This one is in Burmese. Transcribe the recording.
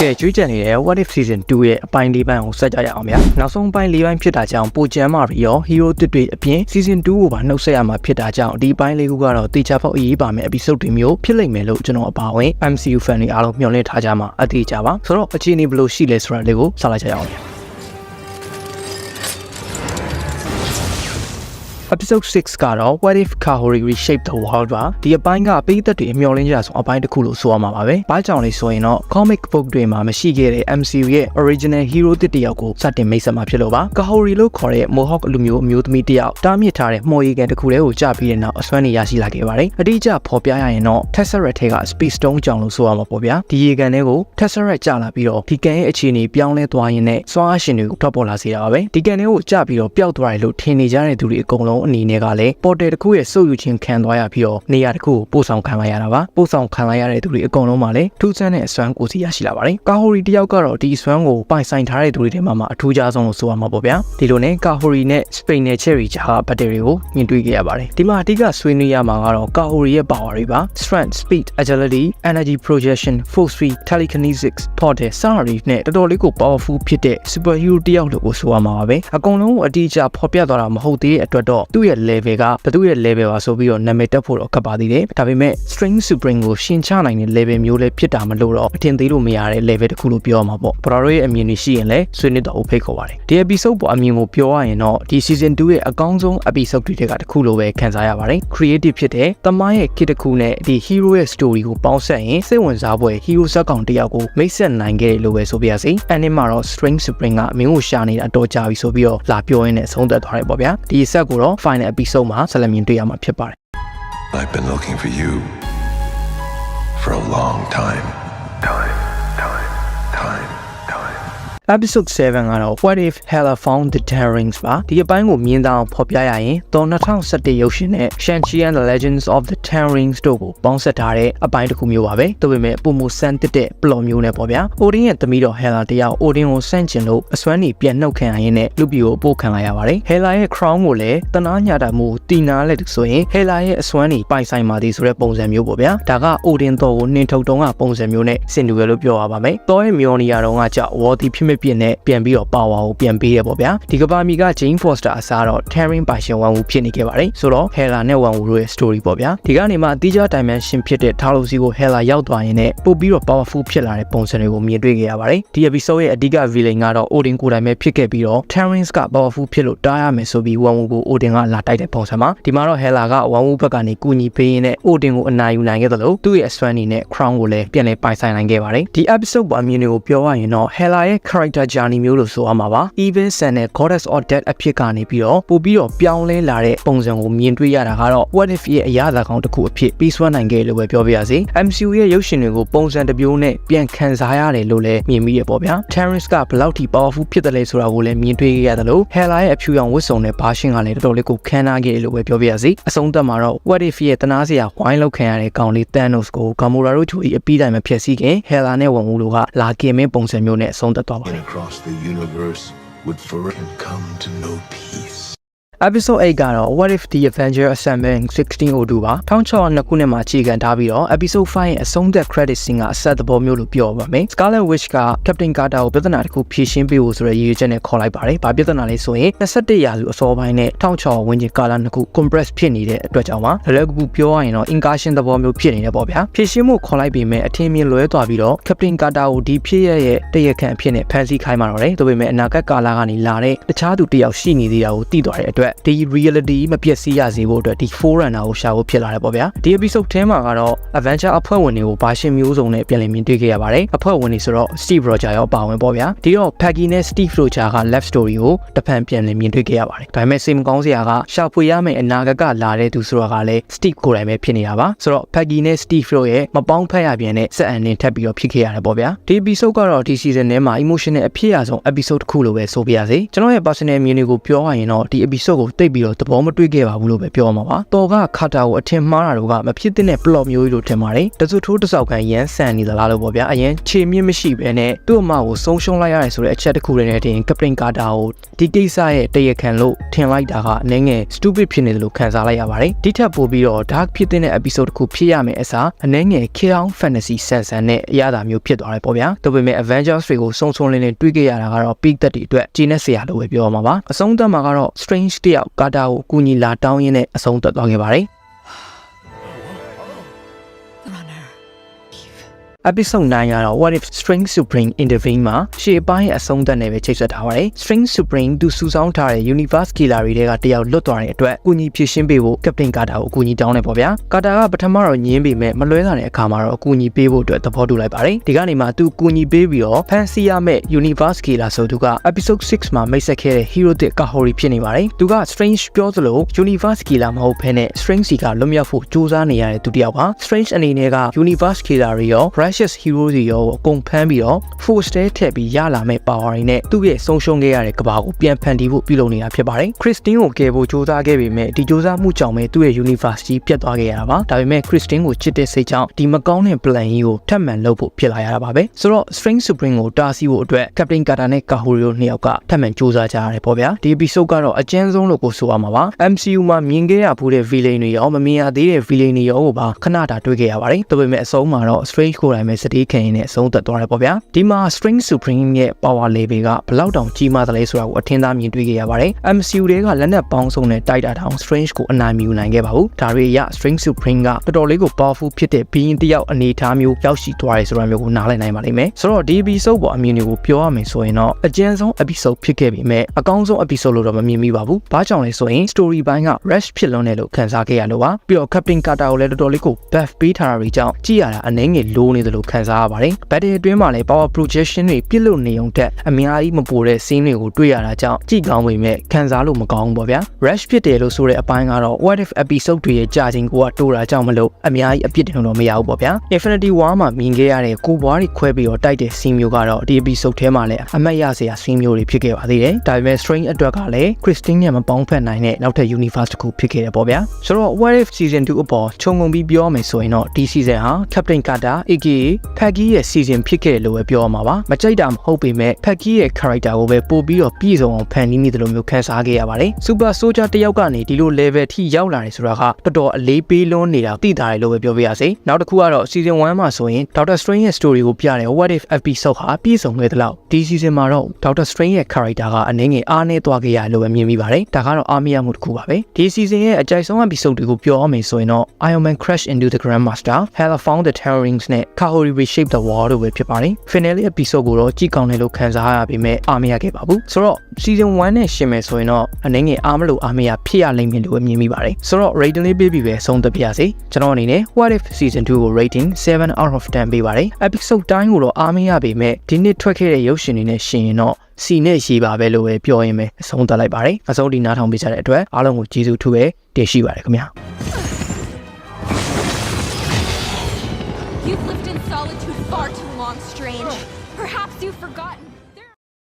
ကဲကြွေးကြံနေတဲ့ What If Season 2ရဲ့အပိုင်း၄ပိုင်းကိုဆက်ကြရအောင်ဗျာနောက်ဆုံးပိုင်း၄ပိုင်းဖြစ်တာကြောင့်ပိုကျမ်းမာပြီးရော Hero တစ်တွေအပြင် Season 2ကိုပါနှုတ်ဆက်ရမှာဖြစ်တာကြောင့်ဒီပိုင်းလေးခုကတော့တေချာဖောက်အရေးပါမယ် episode တွေမျိုးဖြစ်လိမ့်မယ်လို့ကျွန်တော်အပါအဝင် MCU fan တွေအားလုံးမျှော်လင့်ထားကြမှာအသေးကြပါဆိုတော့အခြေအနေဘယ်လိုရှိလဲဆိုတာလေးကိုဆက်လိုက်ကြရအောင်ဗျာ episode 6ကတော့ what if Kahori reshape the world ပါဒီအပိုင်းကပေးသက်တွေအမျှော်လင့်ကြဆိုအပိုင်းတစ်ခုလို့ဆိုရမှာပါပဲ။ဘာကြောင့်လဲဆိုရင်တော့ comic book တွေမှာမရှိခဲ့တဲ့ MCU ရဲ့ original hero တစ်တယောက်ကိုစတင်မိတ်ဆက်မှာဖြစ်လို့ပါ။ Kahori လို့ခေါ်တဲ့ Mohawk လူမျိုးအမျိုးသမီးတစ်ယောက်တားမြစ်ထားတဲ့မှော်ရည်ကန်တစ်ခုတည်းကိုကြာပြီးတဲ့နောက်အစွမ်းနေရရှိလာခဲ့ပါတယ်။အတိအကျဖော်ပြရရင်တော့ Tesseract ထဲက Space Stone ကြောင့်လို့ဆိုရမှာပေါ့ဗျာ။ဒီရေကန်တွေကို Tesseract ကြာလာပြီးတော့ဒီကန်ရဲ့အခြေအနေပြောင်းလဲသွားရင်းနဲ့စွမ်းအားရှင်တွေကိုထွက်ပေါ်လာစေတာပါပဲ။ဒီကန်တွေကိုကြာပြီးတော့ပျောက်သွားတယ်လို့ထင်နေကြတဲ့သူတွေအကုန်လုံးအနေနဲ့ကလည်းပေါ်တယ်တစ်ခုရဲ့စုပ်ယူခြင်းခံသွားရပြီးတော့နေရာတစ်ခုကိုပို့ဆောင်ခံလိုက်ရတာပါပို့ဆောင်ခံလိုက်ရတဲ့သူတွေအကုန်လုံးမှာလည်းထူးဆန်းတဲ့အစွမ်းကိုစီရရှိလာပါတယ်ကာဟိုရီတယောက်ကတော့ဒီအစွမ်းကိုပိုင်ဆိုင်ထားတဲ့သူတွေထဲမှာမှအထူးခြားဆုံးလို့ဆိုရမှာပေါ့ဗျာဒီလိုနဲ့ကာဟိုရီနဲ့စပိန်နဲ့ချယ်ရီဂျာဘက်တရီကိုမြင်တွေ့ခဲ့ရပါတယ်ဒီမှာအဓိကဆွေးနွေးရမှာကတော့ကာဟိုရီရဲ့ power တွေပါ strength speed agility energy projection force field telekinesis portal စတာတွေနဲ့တော်တော်လေးကို powerful ဖြစ်တဲ့ superhero တယောက်လို့ကိုဆိုရမှာပါပဲအကုန်လုံးကိုအတိအကျဖော်ပြသွားတာမဟုတ်သေးတဲ့အတွက်တော့သူ့ရဲ့ level ကဘသူ့ရဲ့ level ပါဆိုပြီးတော့နာမည်တက်ဖို့တော့ခက်ပါသေးတယ်ဒါပေမဲ့ string supreme ကိုရှင်းချနိုင်တဲ့ level မျိုးလည်းဖြစ်တာမလို့တော့အထင်သေးလို့မရတဲ့ level တစ်ခုလို့ပြောရမှာပေါ့ပရိုတို့ရဲ့အမြင်တွေရှိရင်လည်းဆွေးနွေးတော့ဖိတ်ခေါ်ပါတယ်ဒီ episode ပေါ်အမြင်ကိုပြောရရင်တော့ဒီ season 2ရဲ့အကောင်းဆုံး episode တွေထဲကတစ်ခုလို့ပဲခံစားရပါတယ် creative ဖြစ်တဲ့တမိုင်းရဲ့ kit တစ်ခုနဲ့ဒီ hero ရဲ့ story ကိုပေါင်းစပ်ရင်စိတ်ဝင်စားဖွယ် hero ဇာတ်ကောင်တစ်ယောက်ကိုမိတ်ဆက်နိုင်ခဲ့တယ်လို့ပဲဆိုပြရစီအဲ့ဒီမှာတော့ string supreme ကမင်းကိုရှာနေတာတော့ကြာပြီဆိုပြီးတော့လာပြောရင်းနဲ့ဆုံးသက်သွားတယ်ပေါ့ဗျာဒီဆက်ကိုတော့ final episode မှာဆက်လက်မြင်တွေ့ရမှာဖြစ်ပါတယ် I've been looking for you for a long time. Time, time, time, time. Episode 7ကတော့ what if Hela found the ten rings ပါဒီအပိုင်းကိုမြင်သာအောင်ဖော်ပြရရင်တော့2017ရုပ်ရှင်နဲ့ Shang-Chi and the Legends of the Ten Rings တို့ကိုပေါင်းစပ်ထားတဲ့အပိုင်းတစ်ခုမျိုးပါပဲဒါပေမဲ့ပုံမဆန်းတက်တဲ့ plot မျိုးနဲ့ပေါ့ဗျာ Odin ရဲ့သမီးတော် Hela တယောက် Odin ကိုစန့်ကျင်လို့အစွမ်းနေပြန်နှုတ်ခံရရင်နဲ့လူပီကိုအပို့ခံလိုက်ရပါတယ် Hela ရဲ့ crown ကိုလည်းတနာညတာမှုတီနာလက်တူဆိုရင် Hela ရဲ့အစွမ်းနေပိုင်ဆိုင်ပါသည်ဆိုတဲ့ပုံစံမျိုးပေါ့ဗျာဒါက Odin တော်ကိုနှင်ထုတ်တုံးကပုံစံမျိုးနဲ့ဆင်တူရလို့ပြောရပါမယ်တော်ရဲ့မြော်နီယာတော်ကကြောက်ဝေါ်တီဖြစ်မဖြစ်နဲ့ပြန်ပြီးတော့ပါဝါကိုပြန်ပေးရပေါ့ဗျာဒီကဘာမီက Jane Foster အစားတော့ Taryn Passion ဝန်ဦးဖြစ်နေခဲ့ပါတယ်ဆိုတော့ Hela နဲ့ဝန်ဦးတို့ရဲ့ story ပေါ့ဗျာဒီကနေမှအတိအကျ dimension ဖြစ်တဲ့ Talos စီကို Hela ရောက်သွားရင်လည်းပို့ပြီးတော့ powerful ဖြစ်လာတဲ့ပုံစံတွေကိုမြင်တွေ့ခဲ့ရပါတယ်ဒီ episode ရဲ့အဓိက villain ကတော့ Odin ကိုယ်တိုင်ပဲဖြစ်ခဲ့ပြီးတော့ Taryn က powerful ဖြစ်လို့တားရမယ်ဆိုပြီးဝန်ဦးကို Odin ကလာတိုက်တဲ့ပုံစံမှာဒီမှာတော့ Hela ကဝန်ဦးဘက်ကနေကူညီပေးရင်းနဲ့ Odin ကိုအနိုင်ယူနိုင်ခဲ့သလိုသူ့ရဲ့ strength နဲ့ crown ကိုလည်းပြန်လည်ပိုင်ဆိုင်နိုင်ခဲ့ပါတယ်ဒီ episode ပေါ်အမြင်တွေကိုပြောရရင်တော့ Hela ရဲ့ character journey မျိုးလို့ဆိုရမှာပါ Evil Sun နဲ့ Goddess of Death အဖြစ်ကနေပြီးတော့ပို့ပြီးတော့ပြောင်းလဲလာတဲ့ပုံစံကိုမြင်တွေ့ရတာကတော့ What if ရဲ့အရာသာကောင်းတစ်ခုအဖြစ်ပြီးစွမ်းနိုင်ခဲ့လို့ပဲပြောပြရစီ MCU ရဲ့ရုပ်ရှင်တွေကိုပုံစံတစ်မျိုးနဲ့ပြန်ခန်းစားရတယ်လို့လည်းမြင်မိရပေါ့ဗျာ Terrence ကဘယ်လောက်ထိ powerful ဖြစ်တယ်လဲဆိုတာကိုလည်းမြင်တွေ့ခဲ့ရတယ်လို့ Hela ရဲ့အဖြူရောင်ဝတ်စုံနဲ့ဘာရှင်ကလည်းတော်တော်လေးကိုခမ်းနားခဲ့တယ်လို့ပဲပြောပြရစီအဆုံးသတ်မှာတော့ What if ရဲ့တနာစရာဝိုင်းလောက်ခံရတဲ့ကောင်လေး Thanos ကို Gamora တို့ချိုကြီးအပြီးတိုင်းမဖျက်ဆီးခင် Hela နဲ့ဝန်ဦးတို့ကလာကင်မင်းပုံစံမျိုးနဲ့အဆုံးသတ်သွားပါတယ် Across the universe would forever come to know peace. Episode 8ကတော့ what if the avenger assemble 1602ပါ1602ခုနှစ်မှာခြေခံထားပြီးတော့ episode 5ရဲ့အဆုံးသက် credit scene ကအဆက်သဘောမျိုးလို့ပြောပါမယ် scarlet witch က captain carter ကိုပြဿနာတစ်ခုဖြေရှင်းပေးဖို့ဆိုတဲ့ရည်ရွယ်ချက်နဲ့ခေါ်လိုက်ပါတယ်ဘာပြဿနာလဲဆိုရင်21ရာစုအစောပိုင်းနဲ့1600ဝန်းကျင်ကာလနှစ်ခု compress ဖြစ်နေတဲ့အတွက်ကြောင့်ပါလည်းကူပြောရရင်တော့ incursion သဘောမျိုးဖြစ်နေတယ်ပေါ့ဗျာဖြေရှင်းမှုခေါ်လိုက်ပေမဲ့အထင်မြင်လွဲသွားပြီးတော့ captain carter ကိုဒီဖြစ်ရရဲ့တရခန့်အဖြစ်နဲ့ဖန်ဆီးခိုင်းมาတော့တယ်ဒါပေမဲ့အနာဂတ်ကာလကနေလာတဲ့တခြားသူတယောက်ရှိနေသေးတာကိုသိသွားတဲ့အတွက်ဒီ reality မပျက်စီးရစေဖို့အတွက်ဒီ forerunner ကိုရှာဖို့ဖြစ်လာတယ်ပေါ့ဗျာဒီ episode ထဲမှာကတော့ adventure အဖွဲ့ဝင်တွေကိုဘာရှင်မျိုးစုံနဲ့ပြန်လည်မြင်တွေ့ခဲ့ရပါတယ်အဖွဲ့ဝင်တွေဆိုတော့ Steve Roger ရောပါဝင်ပေါ့ဗျာဒီတော့ Peggy နဲ့ Steve Roger က left story ကိုတဖန်ပြန်လည်မြင်တွေ့ခဲ့ရပါတယ်ဒါပေမဲ့စိတ်မကောင်းစရာကရှာဖွေရမယ့်အနာဂတ်ကလာတဲ့သူဆိုတာကလည်း Steve ကိုယ်တိုင်ပဲဖြစ်နေတာပါဆိုတော့ Peggy နဲ့ Steve တို့ရဲ့မပေါင်းဖက်ရပြန်တဲ့စက်အန်နဲ့ထပ်ပြီးတော့ဖြစ်ခဲ့ရတယ်ပေါ့ဗျာဒီ episode ကတော့ဒီ season ထဲမှာ emotional အဖြစ်အဆုံး episode တစ်ခုလိုပဲဆိုပြရစီကျွန်တော်ရဲ့ personal မြင်တွေကိုပြောရရင်တော့ဒီ episode ကိုတိတ်ပြီးတော့သဘောမတွေ့ခဲ့ပါဘူးလို့ပဲပြောမှာပါတော်ကခါတာကိုအထင်မှားတာတို့ကမဖြစ်တဲ့ plot မျိုးကြီးလို့ထင်ပါတယ်တစုထိုးတစောက်ခံရန်ဆန်နေသလားလို့ပေါ့ဗျာအရင်ခြေမြင့်မရှိဘဲနဲ့သူ့အမကိုဆုံးရှုံးလိုက်ရတယ်ဆိုတဲ့အချက်တစ်ခုတည်းနဲ့တင်ကပတင်ကာတာကိုဒီကိစ္စရဲ့တရခံလို့ထင်လိုက်တာကအနည်းငယ် stupid ဖြစ်နေတယ်လို့ခံစားလိုက်ရပါတယ်ဒီထက်ပိုပြီးတော့ dark ဖြစ်တဲ့ episode တစ်ခုဖြစ်ရမယ်အစားအနည်းငယ် chaos fantasy ဆန်ဆန်နဲ့အရသာမျိုးဖြစ်သွားတယ်ပေါ့ဗျာဒါပေမဲ့ Avengers တွေကိုစုံစုံလင်းလင်းတွေးခဲ့ရတာကတော့ peak သက်တွေအတွက်ဂျင်းနဲ့ဆရာလို့ပဲပြောရမှာပါအဆုံးသတ်မှာကတော့ strange တယောက်ကာတာကိုအကူညီလာတောင်းရင်းနဲ့အဆုံးသတ်သွားခဲ့ပါတယ် episode 9ကတော့ what if string supreme intervene မှာရှေ့ပိုင်းရဲ့အဆုံးသတ်နဲ့ပဲချိတ်ဆက်ထားပါတယ် string supreme သူစုဆောင်းထားတဲ့ universe killer တွေကတယောက်လွတ်သွားတဲ့အတွက်အကူအညီဖြည့်ရှင်းပေးဖို့ captain carter ကိုအကူအညီတောင်းတယ်ပေါ့ဗျာ carter ကပထမတော့ညင်းပေမဲ့မလွဲတာတဲ့အခါမှာတော့အကူအညီပေးဖို့အတွက်သဘောတူလိုက်ပါတယ်ဒီကနေမှသူအကူအညီပေးပြီးတော့ဖန်စီရမယ့် universe killer ဆိုသူက episode 6မှာမိတ်ဆက်ခဲ့တဲ့ hero တစ် kahori ဖြစ်နေပါတယ်သူက strange ပြောသလို universe killer မဟုတ်ဘဲနဲ့ strange စီကလွတ်မြောက်ဖို့ကြိုးစားနေရတဲ့သူတစ်ယောက်ပါ strange အနေနဲ့က universe killer တွေရော precious hero တွေရောအကုန်ဖမ်းပြီးတော့ force တဲထည့်ပြီးရလာမဲ့ power တွေနဲ့သူ့ရဲ့ဆုံးရှုံးခဲ့ရတဲ့ကဘာကိုပြန်ဖန်တီးဖို့ပြုလုပ်နေတာဖြစ်ပါတယ် Christine ကိုကယ်ဖို့ကြိုးစားခဲ့ပေမဲ့ဒီကြိုးစားမှုကြောင့်ပဲသူ့ရဲ့ universe ကြီးပြတ်သွားခဲ့ရတာပါဒါပေမဲ့ Christine ကိုချစ်တဲ့စိတ်ကြောင့်ဒီမကောင်းတဲ့ plan ကြီးကိုထပ်မံလုပ်ဖို့ဖြစ်လာရတာပါပဲဆိုတော့ String Supreme ကိုတားဆီးဖို့အတွက် Captain Carter နဲ့ Kahori တို့နှစ်ယောက်ကထပ်မံကြိုးစားကြရတယ်ပေါ့ဗျာဒီ episode ကတော့အကျဉ်းဆုံးလို့ကိုဆိုရမှာပါ MCU မှာမြင်ခဲ့ရဘူးတဲ့ villain တွေရောမမြင်ရသေးတဲ့ villain တွေရောကိုပါခဏတာတွေ့ခဲ့ရပါတယ်ဒါပေမဲ့အဆုံးမှာတော့ Strange ကိုယ်တိုင်ပဲစတေးခင်ရင်းနဲ့အဆုံးသက်သွားတယ်ပေါ့ဗျာဒီမှာ String Supreme ရဲ့ power level ကဘလောက်တောင်ကြီးမားသလဲဆိုတာကိုအထင်သာမြင်တွေ့ခဲ့ရပါတယ် MCU တွေကလက်နက်ပေါင်းစုံနဲ့တိုက်တာတောင် Strange ကိုအနိုင်မယူနိုင်ခဲ့ပါဘူးဒါတွေအရ String Supreme ကတော်တော်လေးကို powerful ဖြစ်တဲ့ being တစ်ယောက်အနေအထားမျိုးရောက်ရှိသွားတယ်ဆိုတာမျိုးကိုနားလည်နိုင်ပါလိမ့်မယ်ဆိုတော့ဒီ episode ပေါ်အမြင်တွေကိုပြောရမယ်ဆိုရင်တော့အကျဉ်းဆုံး episode ဖြစ်ခဲ့ပေမဲ့အကောင်းဆုံး episode လို့တော့မမြင်မိပါဘူးဘာကြောင့်လဲဆိုရင် story ဘိုင်းက rush ဖြစ်လွန်းတယ်လို့ခံစားခဲ့ရလို့ပါပြီးတော့ Captain Carter ကိုလည်းတော်တော်လေးကို buff ပေးထားတာတွေကြောင့်ကြည့်ရတာအနှဲငယ်လိုးနေတယ်လို့ခံစားရပါတယ် battle အတွင်းမှာလည်း power projection တွေပြစ်လို့နေုံတက်အများကြီးမပိုတဲ့ scene တွေကိုတွေ့ရတာကြောင့်ကြည့်ကောင်းပေမဲ့ခံစားလို့မကောင်းဘူးပေါ့ဗျာ rush ဖြစ်တယ်လို့ဆိုတဲ့အပိုင်းကတော့ what if episode တွေရဲ့ကြာချိန်ကိုကတိုးတာကြောင့်မလို့အများကြီးအပြစ်တင်လို့တော့မရဘူးပေါ့ဗျာ Infinity War မှာမြင်ခဲ့ရတဲ့ကိုဘွားတွေခွဲပြီးတော့တိုက်တဲ့ scene မျိုးကတော့ဒီ episode ထဲမှာလည်းအမှတ်ရစရာ scene မျိုးတွေဖြစ်ခဲ့ပါသေးတယ်ဒါပေမဲ့ Strange အတွက်ကလည်း Christine နဲ့မပေါင်းဖက်နိုင်တဲ့နောက်ထပ် universe တစ်ခုဖြစ်ခဲ့တယ်ပေါ့ဗျာဆိုတော့ what if season 2အပေါ်ခြုံငုံပြီးပြောမယ်ဆိုရင်တော့ဒီ season ဟာ Captain Carter aka Peggy ရဲ့ season ဖြစ်ခဲ့တယ်လို့ပဲပြောရမှာပါမကြိုက်တာမဟုတ်ပေမဲ့ Peggy ရဲ့ character ကိုပဲပို့ပြီးတော့ပြည့်စုံအောင်ဖန်တီးနေတယ်လို့မျိုးခန်းစားခဲ့ရပါတယ် Super Soldier တယောက်ကနေဒီလို level ထိရောက်လာတယ်ဆိုတာကတော်တော်အလေးပေးလွန်းနေတာသိတာတယ်လို့ပဲပြောပြရစေနောက်တစ်ခုကတော့ season 1မှာဆိုရင် Doctor Strange ရဲ့ story ကိုပြတဲ့ What if episode ဟာပြည့်စုံခဲ့သလောက်ဒီ season မှာတော့ Doctor Strange ရဲ့ character ကအနေငယ်အားနည်းသွားခဲ့ရလို့ပဲမြင်မိပါတယ်ဒါကတော့အားမရမှုတစ်ခုပါပဲဒီ season ရဲ့အကြိုက်ဆုံး episode တွေကိုပြောရမယ်ဆိုရင်တော့ Iron Man Crash into the Grandmaster Hela found the Terror Rings နဲ့ Kahori reshape the world တို့ပဲဖြစ်ပါတယ် finale episode ကိုတော့ကြည့်ကောင်းတယ်လို့ခံစားရပေမဲ့အားမရခဲ့ပါဘူးဆိုတော့ season 1နဲ့ရှင်မယ်ဆိုရင်တော့အနေငယ်အားမလို့အားမရဖြစ်ရလိမ့်မယ်လို့ပဲမြင်မိပါတယ်ဆိုတော့ rating လေးပေးပြီးပဲဆုံးသက်ပြရစေကျွန်တော်အနေနဲ့ what if season 2ကို rating 7 out of 10ပေးပါတယ် episode တိုင်းကိုတော့အားမရပေမဲ့ဒီနှစ်ထွက်ခဲ့တဲ့ရုပ်ရှင်တွေနဲ့ရှင်ရင်တော့စီနဲ့ရေးပါပဲလို့ပဲပြောရင်ပဲအဆုံးသတ်လိုက်ပါတယ်အဆုံးဒီနားထောင်ပေးကြတဲ့အတွက်အားလုံးကိုကျေးဇူးထူပဲတင်ရှိပါတယ်ခင်ဗျာ